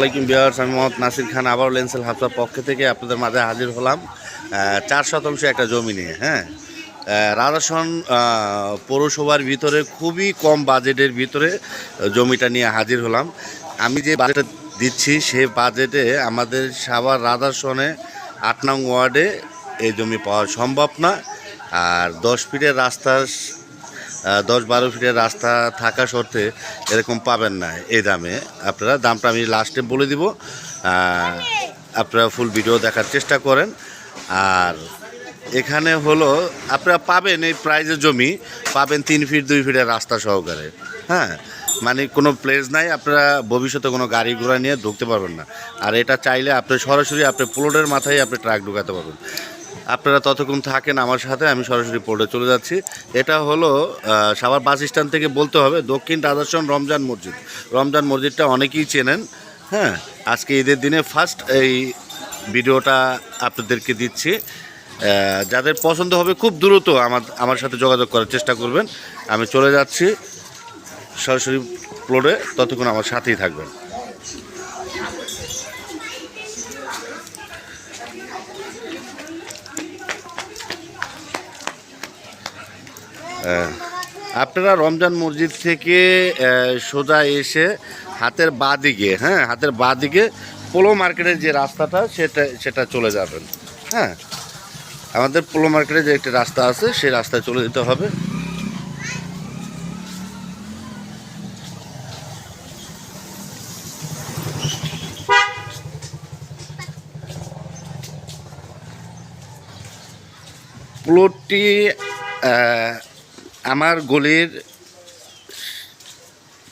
আসসালামাইকুম বিহার আমি মোহাম্মদ নাসির খান আবার লেন্সেল হাফসার পক্ষ থেকে আপনাদের মাঝে হাজির হলাম। চার শতাংশ একটা জমি নিয়ে হ্যাঁ? আহ, রাজাসন পৌরসভার ভিতরে খুবই কম বাজেটের ভিতরে জমিটা নিয়ে হাজির হলাম। আমি যে বাজেটটা দিচ্ছি সেই বাজেটে আমাদের সাভার রাজাসনে আট নং ওয়ার্ডে এই জমি পাওয়া সম্ভব না। আর দশ ফিটের রাস্তার দশ বারো ফিটের রাস্তা থাকা সত্ত্বে এরকম পাবেন না এই দামে। আপনারা দামটা আমি লাস্টে বলে দিব। আপনারা ফুল ভিডিও দেখার চেষ্টা করেন। আর এখানে হলো, আপনারা পাবেন এই প্রাইজের জমি, পাবেন তিন ফিট দুই ফিটের রাস্তা সহকারে। হ্যাঁ মানে কোনো প্লেস নাই, আপনারা ভবিষ্যতে কোনো গাড়ি ঘোড়া নিয়ে ঢুকতে পারবেন না। আর এটা চাইলে আপনি সরাসরি, আপনি প্লটের মাথায় আপনি ট্রাক ঢুকাতে পারবেন। আপনারা ততক্ষণ থাকেন আমার সাথে, আমি সরাসরি পোর্টে চলে যাচ্ছি। এটা হলো সাভার বাস স্ট্যান্ড থেকে বলতে হবে, দক্ষিণ রাজাসন রমজান মসজিদ। রমজান মসজিদটা অনেকেই চেনেন হ্যাঁ? আজকে ঈদের দিনে ফার্স্ট এই ভিডিওটা আপনাদেরকে দিচ্ছি। যাদের পছন্দ হবে, খুব দ্রুত আমার আমার সাথে যোগাযোগ করার চেষ্টা করবেন। আমি চলে যাচ্ছি, সরাসরি প্লোডে ততক্ষণ আমার সাথেই থাকবেন। আপনারা রমজান মসজিদ থেকে সোজা এসে হাতের বাঁ দিকে হ্যাঁ হাতের বাঁ দিকে পোলো মার্কেটের যে রাস্তাটা, সেটা সেটা চলে যাবেন। হ্যাঁ আমাদের পোলো মার্কেটে যে একটি রাস্তা আছে, সেই রাস্তায় চলে যেতে হবে। প্লটটি আমার গলির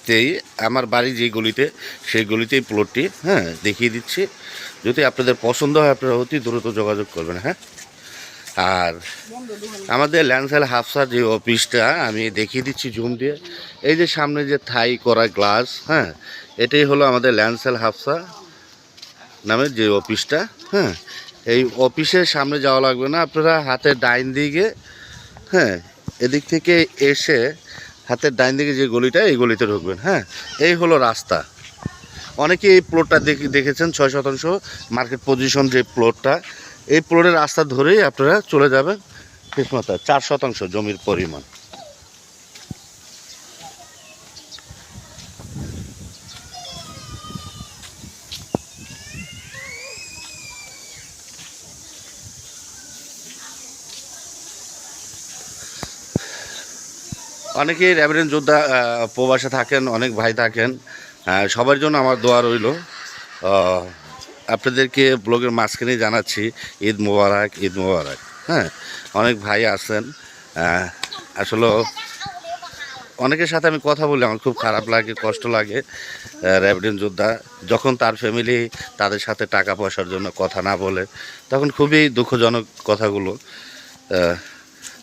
তেই, আমার বাড়ি যে গলিতে, সেই গলিতেই প্লটটি হ্যাঁ দেখিয়ে দিচ্ছি। যদি আপনাদের পছন্দ হয়, আপনারা অতি দ্রুত যোগাযোগ করবেন হ্যাঁ? আর আমাদের ল্যান্সাল হাফসার যে অফিসটা, আমি দেখিয়ে দিচ্ছি জুম দিয়ে। এই যে সামনে যে থাই করা গ্লাস হ্যাঁ এটাই হলো আমাদের ল্যান্সাল হাফসা নামের যে অফিসটা হ্যাঁ? এই অফিসের সামনে যাওয়া লাগবে না। আপনারা হাতের ডাইন দিকে হ্যাঁ এদিক থেকে এসে হাতের ডাইন দিকে যে গলিটা, এই গলিতে ঢুকবেন হ্যাঁ? এই হলো রাস্তা। অনেকে এই প্লটটা দেখে, দেখেছেন, ছয় শতাংশ মার্কেট পজিশন যে প্লটটা এই প্লটের রাস্তা ধরেই আপনারা চলে যাবেন কিসমতা চার শতাংশ জমির পরিমাণ। অনেকেই র্যাবেন যোদ্ধা প্রবাসে থাকেন, অনেক ভাই থাকেন। সবার জন্য আমার দোয়া রইল। আপনাদেরকে ব্লগের মাঝখানে জানাচ্ছি, ঈদ মোবারক ঈদ মোবারক। হ্যাঁ অনেক ভাই আছেন। আসলে অনেকের সাথে আমি কথা বলি, আমার খুব খারাপ লাগে, কষ্ট লাগে র্যাবডিন যোদ্ধা। যখন তার ফ্যামিলি তাদের সাথে টাকা পয়সার জন্য কথা না বলে, তখন খুবই দুঃখজনক কথাগুলো।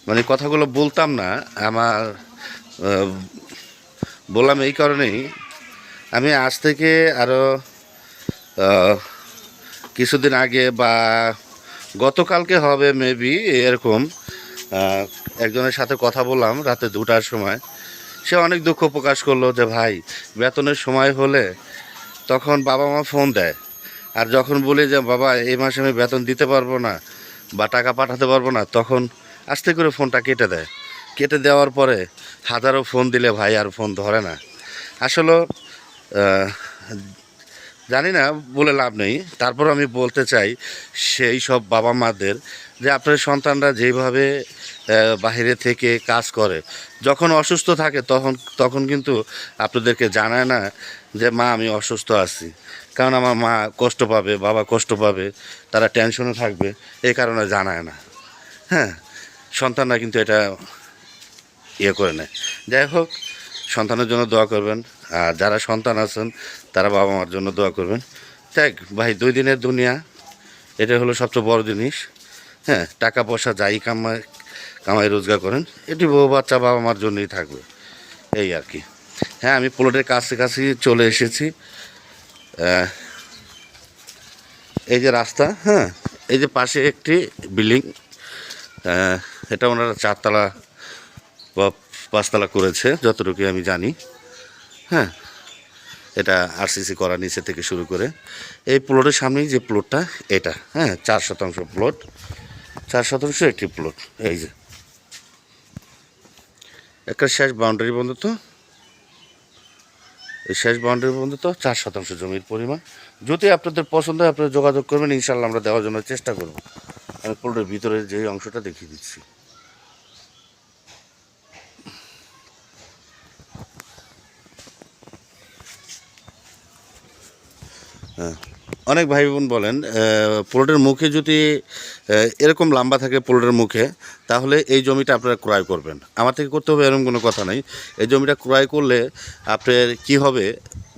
মানে কথাগুলো বলতাম না, আমার বললাম এই কারণেই আমি আজ থেকে আরও কিছুদিন আগে বা গতকালকে হবে মেবি এরকম একজনের সাথে কথা বললাম রাতে দুটার সময়। সে অনেক দুঃখ প্রকাশ করল যে, ভাই, বেতনের সময় হলে তখন বাবা মা ফোন দেয়। আর যখন বলি যে, বাবা, এই মাসে আমি বেতন দিতে পারব না বা টাকা পাঠাতে পারব না, তখন আস্তে করে ফোনটা কেটে দেয়। কেটে দেওয়ার পরে হাজারো ফোন দিলে ভাই আর ফোন ধরে না। আসলে জানি না, বলে লাভ নেই। তারপর আমি বলতে চাই সেই সব বাবা মাদের যে আপনার সন্তানরা যেভাবে বাইরে থেকে কাজ করে, যখন অসুস্থ থাকে তখন তখন কিন্তু আপনাদেরকে জানায় না যে, মা, আমি অসুস্থ আছি। কারণ আমার মা কষ্ট পাবে, বাবা কষ্ট পাবে, তারা টেনশনে থাকবে, এই কারণে জানায় না। হ্যাঁ সন্তানরা কিন্তু এটা ইয়ে করে নেয়। যাই হোক, সন্তানের জন্য দোয়া করবেন, আর যারা সন্তান আছেন, তারা বাবা মার জন্য দোয়া করবেন। দেখ ভাই, দুই দিনের দুনিয়া, এটা হলো সবচেয়ে বড় জিনিস। হ্যাঁ টাকা পয়সা যাই কামাই কামাই রোজগার করেন, এটি বউ বাচ্চা বাবা মার জন্যই থাকবে, এই আর কি। হ্যাঁ আমি প্লটের কাছে কাছে চলে এসেছি। এই যে রাস্তা হ্যাঁ এই যে পাশে একটি বিল্ডিং এটা ওনারা চারতলা বা পাঁচতলা করেছে, যতটুকু আমি জানি। হ্যাঁ এটা আরসিসি করা নিচে থেকে শুরু করে। এই প্লটের সামনেই যে প্লটটা, এটা হ্যাঁ চার শতাংশ প্লট। চার শতাংশ একটি প্লট, এই যে। একটা শেষ বাউন্ডারি পর্যন্ত। এই শেষ বাউন্ডারি পর্যন্ত চার শতাংশ জমির পরিমাণ। যদি আপনাদের পছন্দ হয়, আপনারা যোগাযোগ করবেন। ইনশাল্লাহ আমরা দেওয়ার জন্য চেষ্টা করব। আমি প্লটের ভিতরে যে অংশটা দেখিয়ে দিচ্ছি। অনেক ভাই বোন বলেন প্লটের মুখে যদি এরকম লম্বা থাকে প্লটের মুখে, তাহলে এই জমিটা আপনারা ক্রয় করবেন। আমার থেকে করতে হবে এরকম কোনো কথা নেই। এই জমিটা ক্রয় করলে আপনার কি হবে,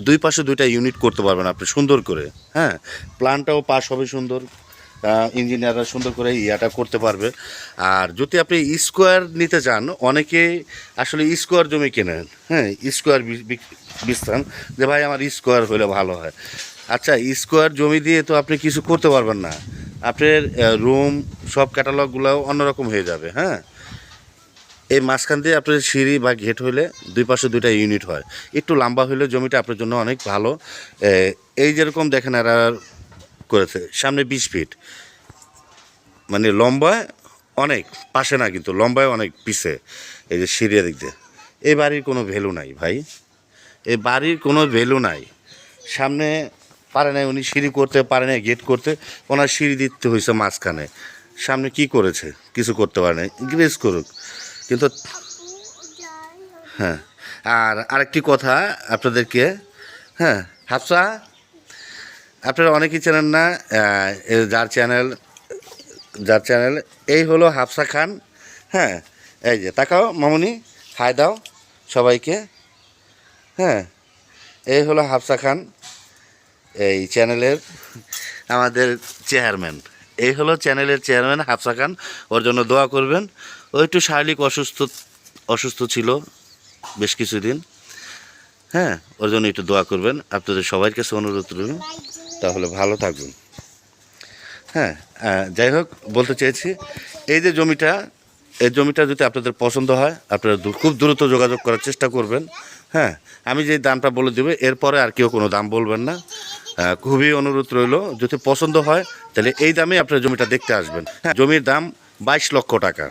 দুই পাশে দুইটা ইউনিট করতে পারবেন আপনি সুন্দর করে। হ্যাঁ প্ল্যানটাও পাস হবে সুন্দর ইঞ্জিনিয়াররা সুন্দর করে ইয়াটা করতে পারবে। আর যদি আপনি স্কোয়ার নিতে চান, অনেকে আসলে স্কোয়ার জমি কেনেন। হ্যাঁ স্কোয়ার বিস্তান, যে ভাই আমার স্কোয়ার হলে ভালো হয়। আচ্ছা স্কোয়ার জমি দিয়ে তো আপনি কিছু করতে পারবেন না। আপনার রুম সব ক্যাটালগুলোও অন্যরকম হয়ে যাবে হ্যাঁ? এই মাঝখান দিয়ে আপনার সিঁড়ি বা গেট হইলে দুই পাশে দুইটা ইউনিট হয়। একটু লম্বা হইলে জমিটা আপনার জন্য অনেক ভালো। এই যেরকম দেখেন এরা করেছে, সামনে বিশ ফিট মানে লম্বায় অনেক, পাশে না কিন্তু, লম্বায় অনেক পিছে। এই যে সিঁড়ির দিক দিয়ে। এই বাড়ির কোনো ভ্যালু নাই ভাই। এই বাড়ির কোনো ভ্যালু নাই। সামনে পারে না উনি সিঁড়ি করতে পারে না গেট করতে, ওনার সিঁড়ি দিতে হয়েছে মাঝখানে। সামনে কি করেছে? কিছু করতে পারে না গ্রেস করুক। কিন্তু হ্যাঁ আর আরেকটি কথা আপনাদেরকে হ্যাঁ হাফসা, আপনারা অনেকেই চেনেন না যার চ্যানেল যার চ্যানেল এই হলো হাফসা খান হ্যাঁ এই যে, তাকাও, মামুনি, হাই দাও সবাইকে হ্যাঁ এই হলো হাফসা খান। এই চ্যানেলের আমাদের চেয়ারম্যান এই হলো চ্যানেলের চেয়ারম্যান হাফসা খান। ওর জন্য দোয়া করবেন। ও একটু শারীরিক অসুস্থ অসুস্থ ছিল বেশ কিছুদিন। হ্যাঁ ওর জন্য একটু দোয়া করবেন। আপনাদের সবার কাছে অনুরোধ রইল। তাহলে ভালো থাকবেন। হ্যাঁ যাই হোক, বলতে চেয়েছি, এই যে জমিটা, এই জমিটা যদি আপনাদের পছন্দ হয়, আপনারা খুব দ্রুত যোগাযোগ করার চেষ্টা করবেন। হ্যাঁ আমি যে দামটা বলে দেবো, এরপরে আর কেউ কোনো দাম বলবেন না। খুবই অনুরোধ রইল, যদি পছন্দ হয়, তাহলে এই দামে আপনার জমিটা দেখতে আসবেন। হ্যাঁ জমির দাম বাইশ লক্ষ টাকা।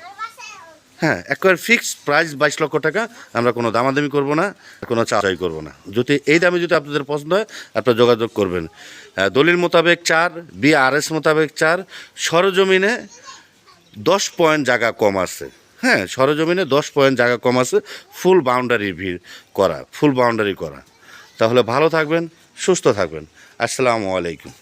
হ্যাঁ একবার ফিক্সড প্রাইস বাইশ লক্ষ টাকা, আমরা কোনো দামাদামি করব না, কোনো চাচাই করব না। যদি এই দামে যদি আপনাদের পছন্দ হয়, আপনারা যোগাযোগ করবেন। দলিল মোতাবেক চার বি আর এস মোতাবেক চার, সরজমিনে দশ পয়েন্ট জায়গা কম আছে। হ্যাঁ সরজমিনে দশ পয়েন্ট জায়গা কম আছে ফুল বাউন্ডারি ভিড় করা ফুল বাউন্ডারি করা। তাহলে ভালো থাকবেন, সুস্থ থাকবেন। আসসালামু আলাইকুম।